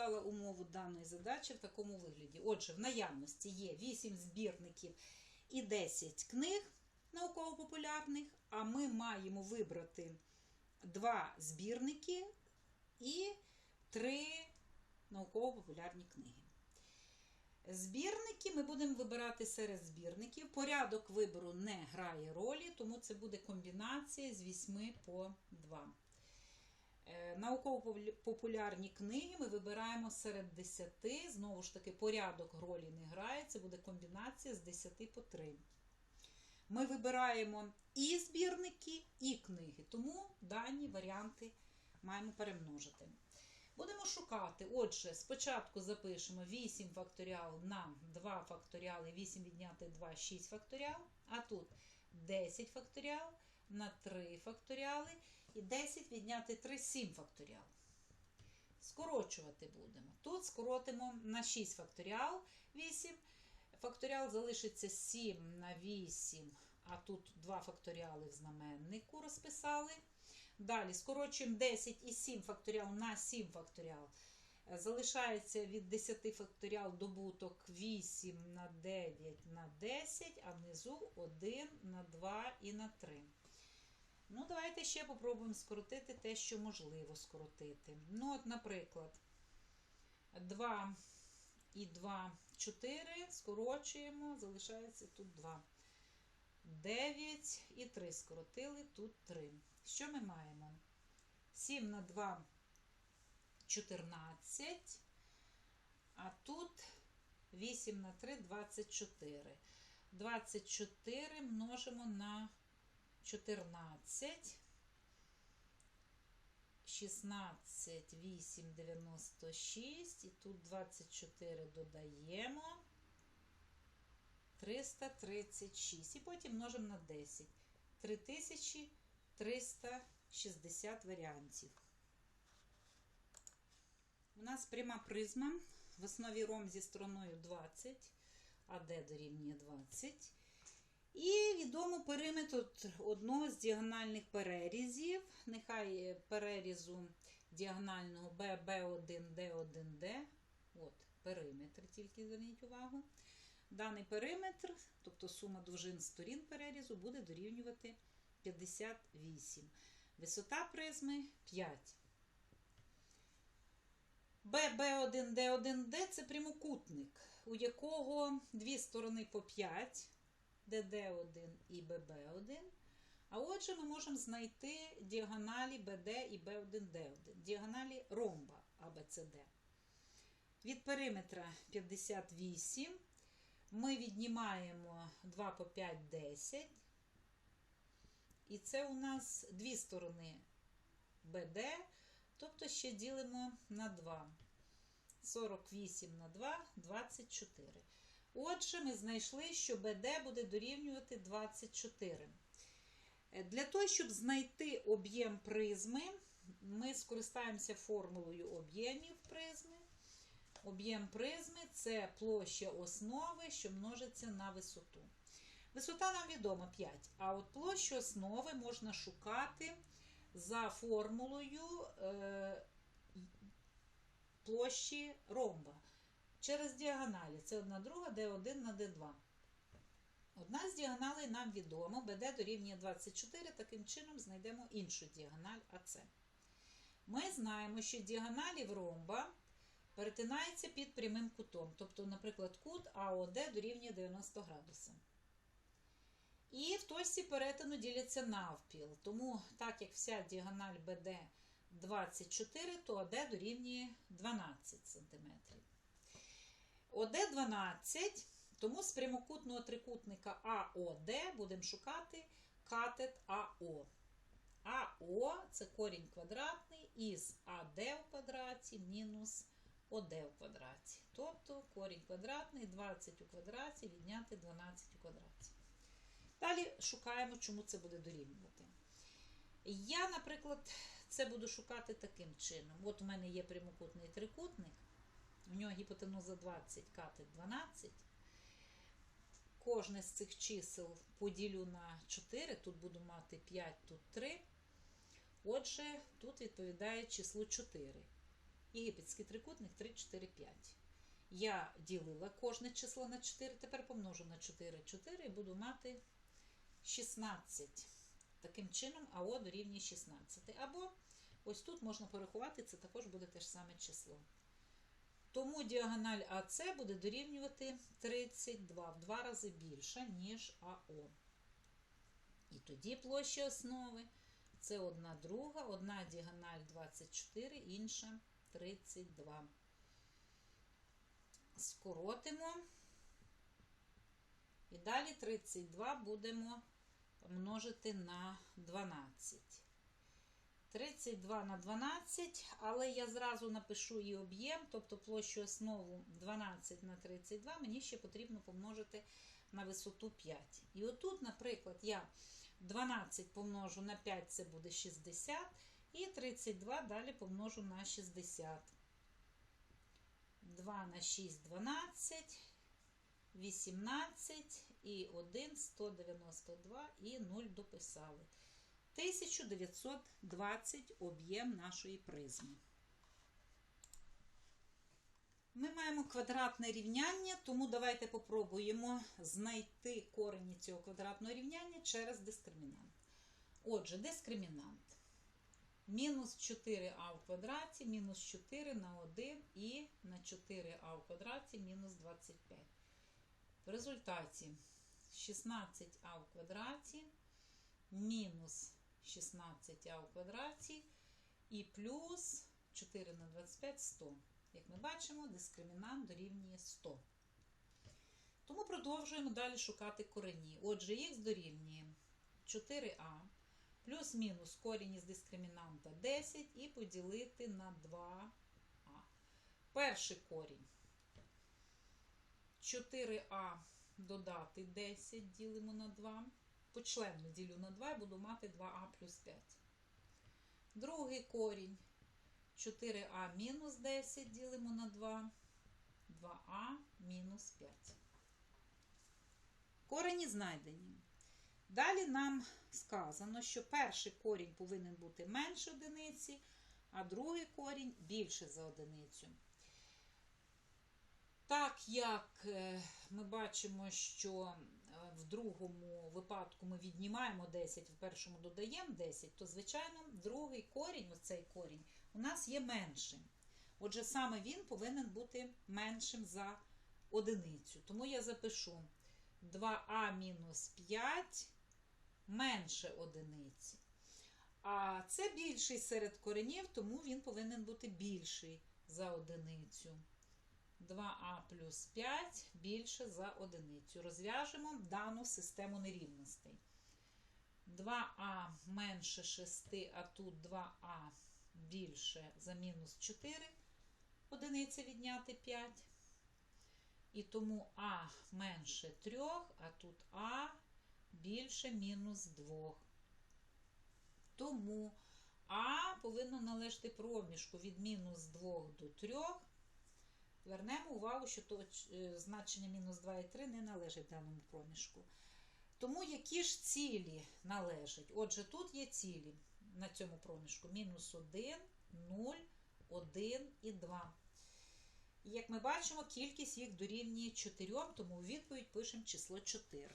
записала умову даної задачі в такому вигляді. Отже, в наявності є 8 збірників і 10 книг науково-популярних, а ми маємо вибрати два збірники і три науково-популярні книги. Збірники ми будемо вибирати серед збірників. Порядок вибору не грає ролі, тому це буде комбінація з 8 по 2. Е, Науково-популярні книги ми вибираємо серед 10. Знову ж таки, порядок ролі не грає, це буде комбінація з 10 по 3. Ми вибираємо і збірники, і книги, тому дані варіанти маємо перемножити. Будемо шукати. Отже, спочатку запишемо 8 факторіал на 2 факторіали, 8 відняти 2, 6 факторіал. А тут 10 факторіал на 3 факторіали. І 10 відняти 3, 7 факторіал. Скорочувати будемо. Тут скоротимо на 6 факторіал 8. Факторіал залишиться 7 на 8, а тут 2 факторіали в знаменнику розписали. Далі скорочуємо 10 і 7 факторіал на 7 факторіал. Залишається від 10 факторіал добуток 8 на 9 на 10, а внизу 1 на 2 і на 3. Ну, давайте ще попробуємо скоротити те, що можливо скоротити. Ну, от, наприклад, 2 і 2, 4, скорочуємо, залишається тут 2. 9 і 3 скоротили, тут 3. Що ми маємо? 7 на 2 14, а тут 8 на 3 24. 24 множимо на 14. 16, 8, 96. І тут 24 додаємо. 336. І потім множимо на 10. 3360 варіантів. У нас пряма призма в основі ром зі стороною 20, а Д дорівнює 20. І відомо периметр одного з діагональних перерізів. Нехай перерізу діагонального BB1, D1D. От, периметр, тільки зверніть увагу. Даний периметр, тобто сума довжин сторін перерізу, буде дорівнювати 58. Висота призми 5. BB1D1D це прямокутник, у якого дві сторони по 5, DD1 і BB1. А отже, ми можемо знайти діагоналі BD і B1D1, діагоналі ромба ABCD. Від периметра 58 ми віднімаємо 2 по 5 10. І це у нас дві сторони BD, тобто ще ділимо на 2. 48 на 2 24. Отже, ми знайшли, що BD буде дорівнювати 24. Для того, щоб знайти об'єм призми, ми скористаємося формулою об'ємів призми. Об'єм призми це площа основи, що множиться на висоту. Висота нам відома 5, а от площу основи можна шукати за формулою е, площі ромба. Через діагоналі. Це одна друга, d1 на d2. Одна з діагоналей нам відома, BD дорівнює 24, таким чином знайдемо іншу діагональ АЦ. Ми знаємо, що діагоналі в ромба перетинається під прямим кутом. Тобто, наприклад, кут АОД дорівнює 90 градусів. І в точці перетину діляться навпіл. Тому, так як вся діагональ БД 24, то АД дорівнює 12 см. ОД 12, тому з прямокутного трикутника АОД будемо шукати катет АО. АО це корінь квадратний із АД в квадраті мінус ОД в квадраті. Тобто корінь квадратний 20 у квадраті відняти 12 у квадраті. Далі шукаємо, чому це буде дорівнювати. Я, наприклад, це буду шукати таким чином. От у мене є прямокутний трикутник, у нього гіпотенуза 20, катет 12. Кожне з цих чисел поділю на 4, тут буду мати 5, тут 3. Отже, тут відповідає число 4. Єгипетський трикутник 3, 4, 5. Я ділила кожне число на 4, тепер помножу на 4, 4 і буду мати 16. Таким чином, АО дорівнює 16. Або ось тут можна порахувати, це також буде те ж саме число. Тому діагональ АС буде дорівнювати 32 в два рази більша, ніж АО. І тоді площа основи це одна друга, одна діагональ 24, інша 32. Скоротимо. І далі 32 будемо множити на 12. 32 на 12, але я зразу напишу і об'єм, тобто площу основу 12 на 32, мені ще потрібно помножити на висоту 5. І отут, наприклад, я 12 помножу на 5, це буде 60, і 32 далі помножу на 60. 2 на 6 12, 18 і 1 192 і 0 дописали. 1920 об'єм нашої призми. Ми маємо квадратне рівняння, тому давайте попробуємо знайти корені цього квадратного рівняння через дискримінант. Отже, дискримінант. Мінус 4а в квадраті, мінус 4 на 1 і на 4а в квадраті мінус 25. В результаті 16а в квадраті мінус 16а в квадраті і плюс 4 на 25 100. Як ми бачимо, дискримінант дорівнює 100. Тому продовжуємо далі шукати корені. Отже, х дорівнює 4а плюс-мінус корінь із дискримінанта 10 і поділити на 2а. Перший корінь 4а додати 10 ділимо на 2. Почленно ділю на 2 і буду мати 2а плюс 5. Другий корінь 4а мінус 10 ділимо на 2, 2а мінус 5. Корені знайдені. Далі нам сказано, що перший корінь повинен бути менше одиниці, а другий корінь більше за одиницю. Так як е, ми бачимо, що в другому випадку ми віднімаємо 10, в першому додаємо 10, то, звичайно, другий корінь, оцей корінь, у нас є меншим. Отже, саме він повинен бути меншим за одиницю. Тому я запишу 2а мінус 5 менше одиниці. А це більший серед коренів, тому він повинен бути більший за одиницю. 2а плюс 5 більше за одиницю. Розв'яжемо дану систему нерівностей. 2а менше 6, а тут 2а більше за мінус 4, одиниця відняти 5. І тому а менше 3, а тут а більше мінус 2. Тому а повинно належати проміжку від мінус 2 до 3. Вернемо увагу, що то е, значення мінус 2 і 3 не належить даному проміжку. Тому які ж цілі належать? Отже, тут є цілі на цьому проміжку: мінус 1, 0, 1 і 2. І як ми бачимо, кількість їх дорівнює 4, тому у відповідь пишемо число 4.